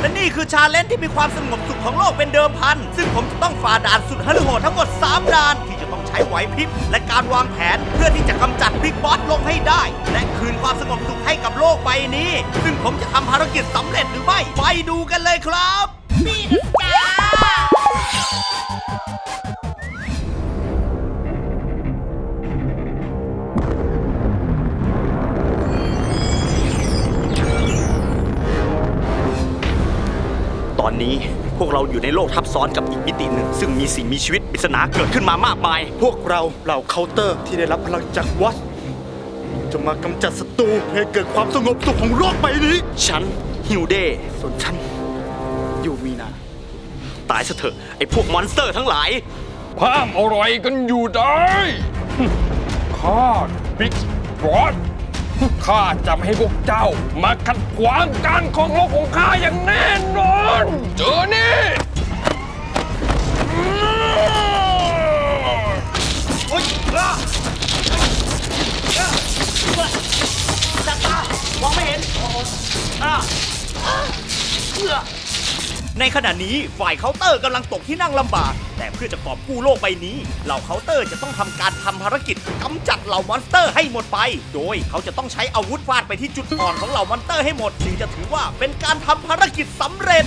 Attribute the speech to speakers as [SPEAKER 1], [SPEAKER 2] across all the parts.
[SPEAKER 1] และนี่คือชาเลนจ์ที่มีความสงบสุขของโลกเป็นเดิมพัน ซึ่งผมจะต้องฝ่าด่านสุดฮัลโหดทั้งหมด 3 ด่าน ที่จะต้องใช้ไหวพริบและการวางแผนเพื่อที่จะกำจัดบิ๊กบอสลงให้ได้ และคืนความสงบสุขให้กับโลกใบนี้ ซึ่งผมจะทำภารกิจสำเร็จหรือไม่ ไปดูกันเลยครับ
[SPEAKER 2] พี่นะจ้า
[SPEAKER 1] นนี้ พวกเราอยู่ในโลกทับซ้อนกับอีกมิติหนึ่ง ซึ่งมีสิ่งมีชีวิตปริศนาเกิดขึ้นมามากมาย
[SPEAKER 3] พวกเราเหล่าเคาน์เตอร์ที่ได้รับพลังจากวัดจะมากำจัดศัตรูให้เกิดความสงบสุขของโลกใบนี้
[SPEAKER 1] ฉันฮิวเดย์
[SPEAKER 3] ส่วนฉันยูมีนา
[SPEAKER 1] ตายซะเถอะไอ้พวกมอนสเตอร์ทั้งหลาย
[SPEAKER 4] ห้ามอะไรกันอยู่ได้ฮึข้าบิ๊กบอส ข้าจะไม่ให้พวกเจ้ามาขัดขวางการของโลกของข้าอย่างแน่นอน เจอนี่อืม
[SPEAKER 1] ในขณะนี้ฝ่ายเคาน์เตอร์กำลังตกที่นั่งลำบาก แต่เพื่อจะกอบกู้โลกใบนี้ เหล่าเคาน์เตอร์จะต้องทำการทำภารกิจกำจัดเหล่ามอนสเตอร์ให้หมดไป โดยเขาจะต้องใช้อาวุธฟาดไปที่จุดอ่อนของเหล่ามอนสเตอร์ให้หมดจึงจะถือว่าเป็นการทำภารกิจสำเร็จ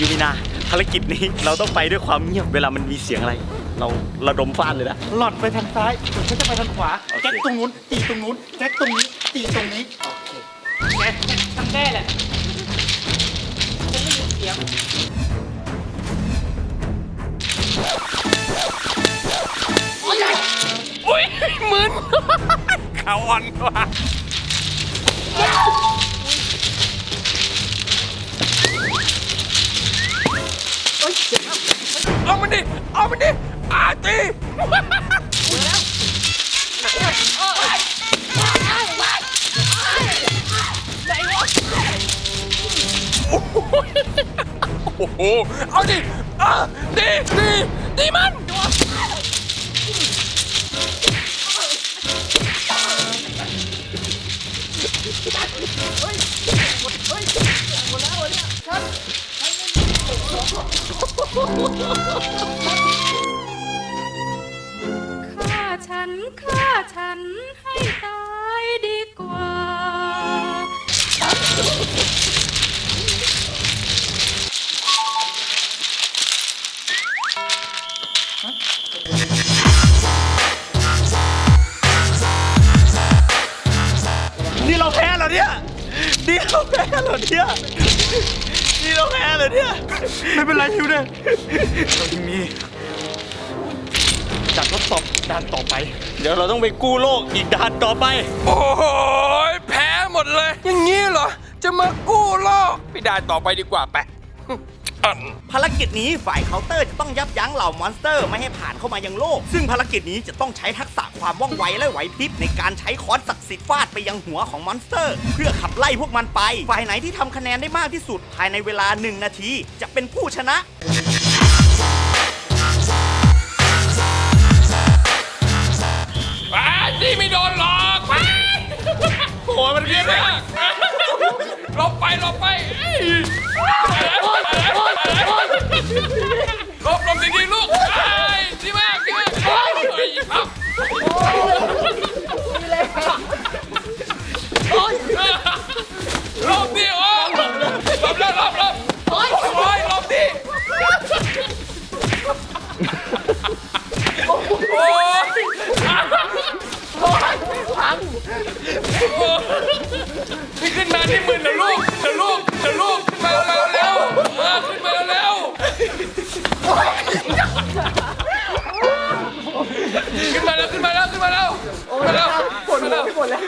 [SPEAKER 1] ยูมินาภารกิจนี้เราต้องไปด้วยความเงียบเวลามันมีเสียงอะไร เราระดมฟาดเลยนะ
[SPEAKER 3] หล่อนไปทางซ้ายส่วนฉันจะไปทางขวาแจ็คตรงนู้น ตีตรงนู้น แจ็คตรงนี้ ตีตรงนี้
[SPEAKER 2] ทำแน่แหละฉันไม่ยินเสียง
[SPEAKER 4] อุ้ยมึน ขาอ่อนว่ะ เอามันดิ เอามันดิอาตีโอ้โห เอาดิเอะดีดีดีมัน
[SPEAKER 5] ฆ่า นี่
[SPEAKER 1] เราแพ้เหรอเนี่ยนี่เราแพ้เหรอเนี่ยนี่เราแพ้เหรอเนี่ย
[SPEAKER 3] ไม่เป็นไรฮิวเดย์เรายังมีจากทดสอบด่านต่อไป
[SPEAKER 1] เดี๋ยวเราต้องไปกู้โลกอีกด่านต่อไป
[SPEAKER 4] โอ้ยแพ้หมดเลย อย่างนี้เหรอ จะมากู้โลกไม่ได้ต่อไปดีกว่าแปะอัน
[SPEAKER 1] ภารกิจนี้ฝ่ายเคาน์เตอร์จะต้องยับยั้งเหล่ามอนสเตอร์ไม่ให้ผ่านเข้ามายังโลก ซึ่งภารกิจนี้จะต้องใช้ทักษะความว่องไวและไหวพริบในการใช้ค้อนศักดิ์สิทธิ์ฟาดไปยังหัวของมอนสเตอร์ เพื่อขับไล่พวกมันไป ฝ่ายไหนที่ทำคะแนนได้มากที่สุดภายในเวลา 1 นาที จะเป็นผู้ชนะ
[SPEAKER 4] ไปที่ไม่โดนหลอกไปโอ้ยมันเรียกเลยหลบไปหลบไปเอ้ยห ลบลบดีๆลูกไอ้ดีมากดีมากเฮ้ยครับลบดิโอ้ลบแล้วลบลบโอ้ยหลบดิโอ้ยพี่ขึ้นมาที่มึนเดี๋ยวลูกเดี๋ยวลูก ขึ้นมาแล้วขึ้นมาแล้วขึ้นมาแล้วขึ้นมาแล้วปวดหัวปวดแล้ว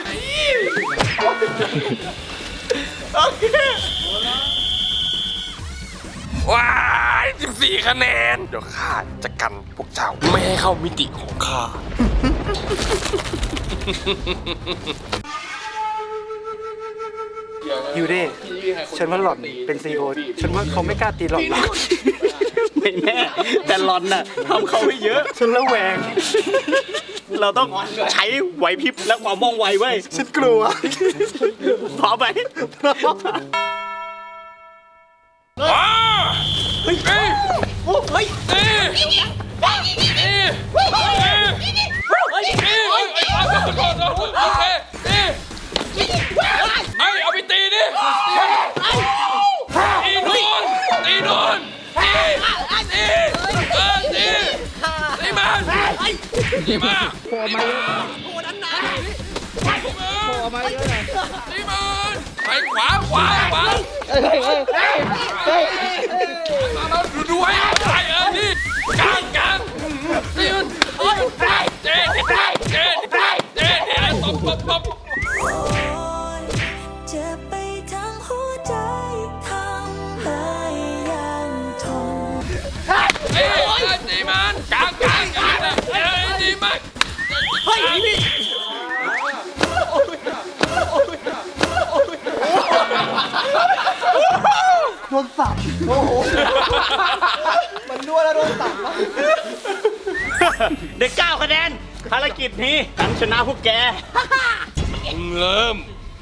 [SPEAKER 4] ว้าย14 คะแนน เดี๋ยวข้าจะกันพวกเจ้าไม่ให้เข้ามิติของข้า
[SPEAKER 3] ฮิวเดย์ฉันว่าหล่อนเป็นซีโอฉันว่าเขาไม่กล้าตีหล่อนหรอก
[SPEAKER 1] ไม่แน่แต่หลอนน่ะทำเขาไว้เยอะ
[SPEAKER 3] ฉันระแวง
[SPEAKER 2] เราต้องใช้ไหวพริบและความว่องไวเว้ย
[SPEAKER 3] ฉันกลัว
[SPEAKER 2] พร้อมไหม
[SPEAKER 4] ว้าเฮ้ยามามาดูดูให้ไอ้เออนี่กลางกลางนี่มันนี่มันเจ๊เจ๊เจ๊เจ๊เจ๊เจ๊ตบตบตบ
[SPEAKER 6] เจ็บไปทั้งหัวใจทำให้ยังทน
[SPEAKER 4] เอ้ยตีมันกลางกลางกลางเอ้ยตีมัน
[SPEAKER 2] เฮ้ย นี่ได้เก้าคะแนนภารกิจนี้ฉันชนะพวกแก
[SPEAKER 4] เริ่ม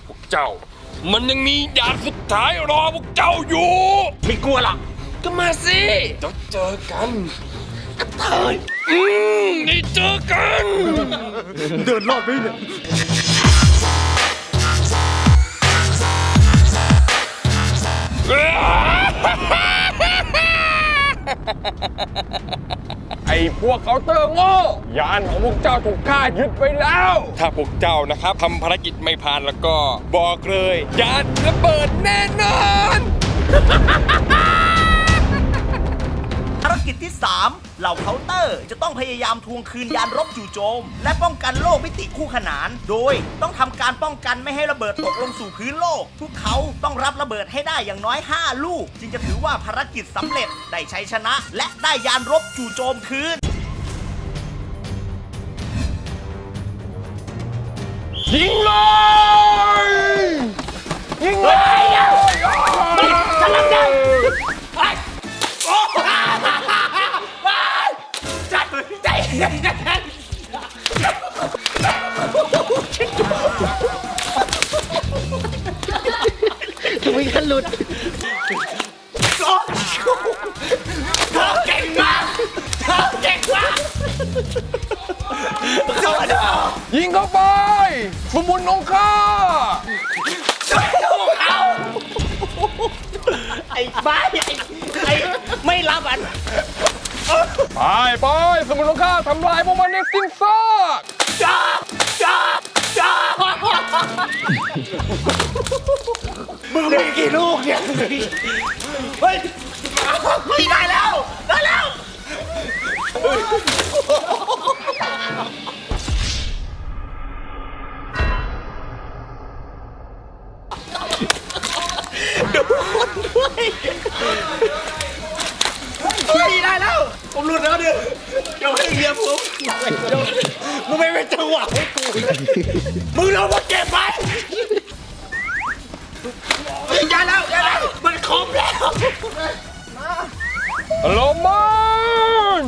[SPEAKER 4] พวกเจ้า มันยังมีด่านสุดท้ายรอพวกเจ้าอยู่
[SPEAKER 2] ไม่กลัวหรอก
[SPEAKER 4] ก็มาสิเดี๋ยวเจอกันกับเธออืมได้เจอกัน
[SPEAKER 3] เดินรอดไหมเนี่ย
[SPEAKER 4] ไอ้พวกเคาน์เตอร์โง่ยานของพวกเจ้าถูกข้ายึดไปแล้ว ถ้าพวกเจ้านะครับทำภารกิจไม่ผ่านแล้วก็ บอกเลย ยานระเบิดแน่นอน
[SPEAKER 2] เหล่าเคาน์เตอร์ จะต้องพยายามทวงคืนยานรบจู่โจม และป้องกันโลกมิติคู่ขนาน โดยต้องทำการป้องกันไม่ให้ระเบิดตกลงสู่พื้นโลก พวกเขาต้องรับระเบิดให้ได้อย่างน้อย 5 ลูก จึงจะถือว่าภารกิจสำเร็จได้ชัยชนะ และได้ยานรบจู่โจมคืน
[SPEAKER 4] ยิงเลย ยิงเข้าไปสมุนของข้า
[SPEAKER 2] ไอ้บ้าไอ้ไอ้ไม่รับอัน
[SPEAKER 4] ไปไปสมุนของข้าทำลายพวกมันในสิ้นซาก
[SPEAKER 2] จ้าจ้าจ้ามึงมีกี่ลูกเนี่ยเฮ้ยไม่ได้แล้วได้แล้ว
[SPEAKER 4] โลมัน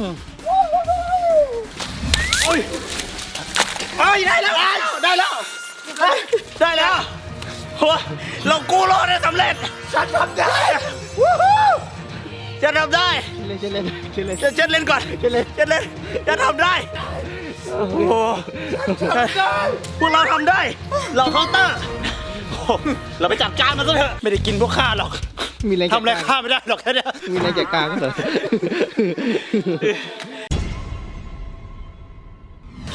[SPEAKER 2] เฮ้ยได้แล้วได้แล้วได้ได้แล้วโอ้ยเรากู้รอดได้สำเร็จ ฉันทำได้วู้ฮู้ฉันทำได้ เล่นเล่นเล่นฉันเล่นก่อนฉันเล่นฉันเล่นฉันทำได้ โอ้โหพวกเราทำได้ เราเคาน์เตอร์โอ้โหเราไปจัดการมันซะเถอะ ไม่ได้กินพวกข้าหรอก
[SPEAKER 3] มีอะไร
[SPEAKER 2] ทำอะไรข้าไม่ได้หรอกแค่เนี้ย
[SPEAKER 3] มีอะไรจัดการก็เหรอ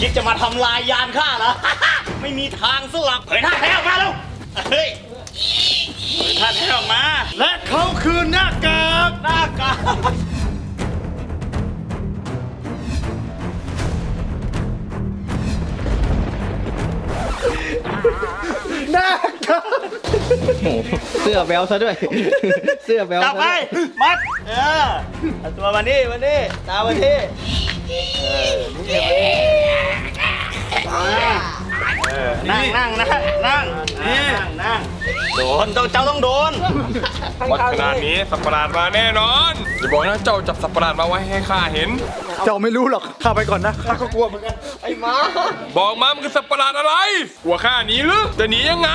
[SPEAKER 2] คิดจะมาทำลายยานข้าเหรอ ไม่มีทางสู้หรอกเผยท่าแท้ออกมาแล้วเฮ้ยเผยท่าแท้ออกมา
[SPEAKER 3] และเขาคือหน้ากาก
[SPEAKER 2] หน้ากาก
[SPEAKER 3] หน้า กาก
[SPEAKER 7] เสื้อแบลซะด้วย เสื้อแบล
[SPEAKER 2] จับ
[SPEAKER 7] ซะ
[SPEAKER 2] ไป
[SPEAKER 7] ด้วย
[SPEAKER 2] มัด เออเอาตัวมานี่มานี่ตามมาที่เออนี่มานี่เออนั่งนั่งนั่งนั่งนั่งนั่งโดนเจ้าเจ้าต้องโดน
[SPEAKER 4] วัดขนาดนี้สัตว์ประหลาดมาแน่นอน อย่าบอกนะเจ้าจับสัตว์ประหลาดมาไว้ให้ข้าเห็น
[SPEAKER 3] เจ้าไม่รู้หรอกข้าไปก่อนนะข้าก็กลัวเหมือนกัน
[SPEAKER 4] บอกมามันคือสัตว์ประหลาดอะไรกลัวข้าหนีหรือจะหนียังไง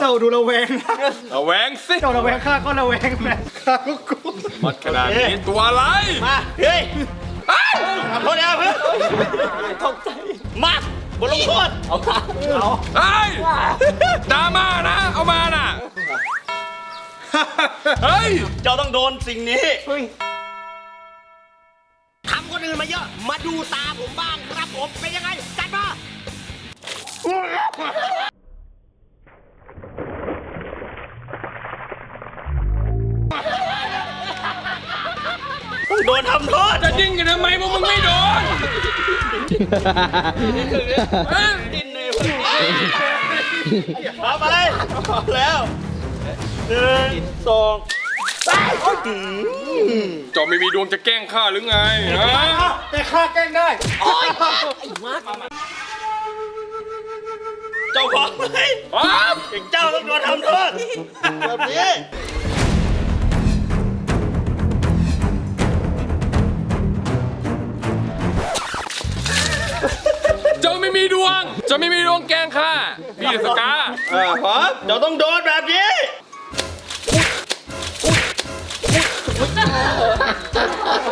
[SPEAKER 3] เจ้าดูระแวงนะ
[SPEAKER 4] เอาแหวงสิ
[SPEAKER 3] เจ้าระแวงข้าก็ระแวงนะข้าก็กลัว
[SPEAKER 4] วัดขนาดนี้ตัวอะไร
[SPEAKER 2] มาเฮ้ย
[SPEAKER 4] เอ้ย
[SPEAKER 2] ขอโทษนะเพื่อนตกใจมาบทลงโทษเอาเอา
[SPEAKER 4] เอ้ยดราม่านะเอามาน่ะเฮ้ ย
[SPEAKER 2] เจ้าต้องโดนสิ่งนี้ ทำคนอื่นมาเยอะ มาดูตาผมบ้างครับผม เป็นยังไง จัดมาต้องโดนทำโทษ
[SPEAKER 4] จะยิงกันทำไมพวกมึงไม่โดนเอ้ย
[SPEAKER 2] เอาไปแล้วหนึ่งสอง
[SPEAKER 4] เจอไม่มีดวงจะแกล้งข้าหรือไงฮะ
[SPEAKER 3] แต่ข้าแกล้งได้
[SPEAKER 2] เจ้าบอกไหม
[SPEAKER 4] ปั๊บ
[SPEAKER 2] เจ้าต้องโดนทำโทษแบบนี้
[SPEAKER 4] เจ้าไม่มีดวงจะไม่มีดวงแกล้งข้าพี่สกา
[SPEAKER 2] อ่าพร้อมเจ้าต้องโดนแบบนี้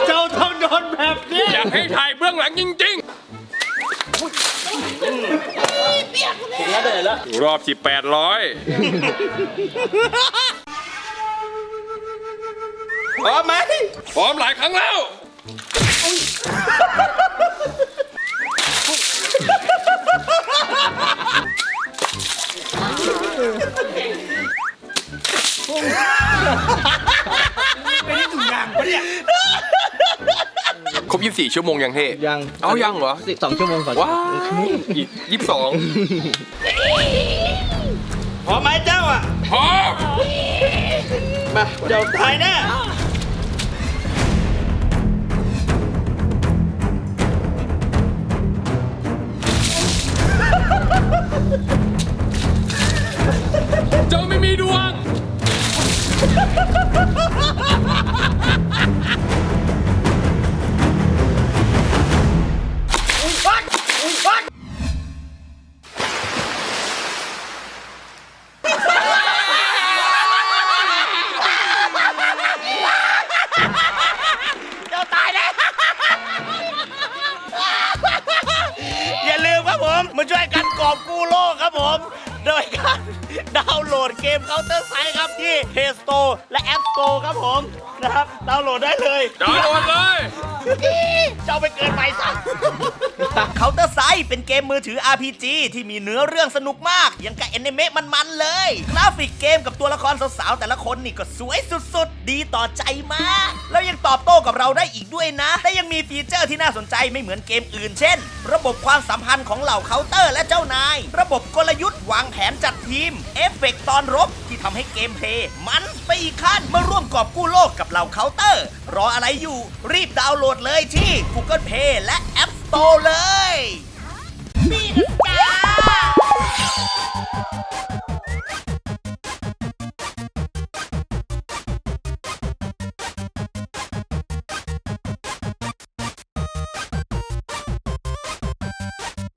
[SPEAKER 3] เจ้าต้องโดนแบบนี้
[SPEAKER 4] อยากให้ถ่ายเบื้องหลังจริงๆรอบที่800
[SPEAKER 2] พร้อมไหม
[SPEAKER 4] พร้อมหลายครั้งแล้ว ครบ24 ชั่วโมงยังเท่
[SPEAKER 7] ยัง
[SPEAKER 4] เอายังเหรอ
[SPEAKER 7] สิบสองชั่วโมงก่อน
[SPEAKER 4] ว้าวอีกยี่สิบสอง
[SPEAKER 2] พร้อมไหมเจ้าอะ
[SPEAKER 4] พร้อม
[SPEAKER 2] มาเจ้าตายแน่ เลย
[SPEAKER 4] ดาวน์โหลดเลย
[SPEAKER 2] เจ้าไปเกินไปซะ Counter Strike เป็นเกมมือถือ RPG ที่มีเนื้อเรื่องสนุกมาก ยังกับแอนิเมะมันๆเลย กราฟิกเกมกับตัวละครสาวๆแต่ละคนนี่ก็สวยสุดๆ ดีต่อใจมาก แล้วยังตอบโต้กับเราได้อีกด้วยนะ และยังมีฟีเจอร์ที่น่าสนใจไม่เหมือนเกมอื่น เช่น ระบบความสัมพันธ์ของเหล่าเคาน์เตอร์และเจ้านาย ระบบกลยุทธ์วางแผนจัดทีม เอฟเฟกต์ตอนรบที่ทำให้เกมเพลย์มันไปอีกขั้นมาร่วมกอบกู้โลกกับเหล่าเคาน์เตอร์ รออะไรอยู่ รีบดาวน์โหลดเลยที่ Google Play และ App Store เลย มีนะจ๊ะ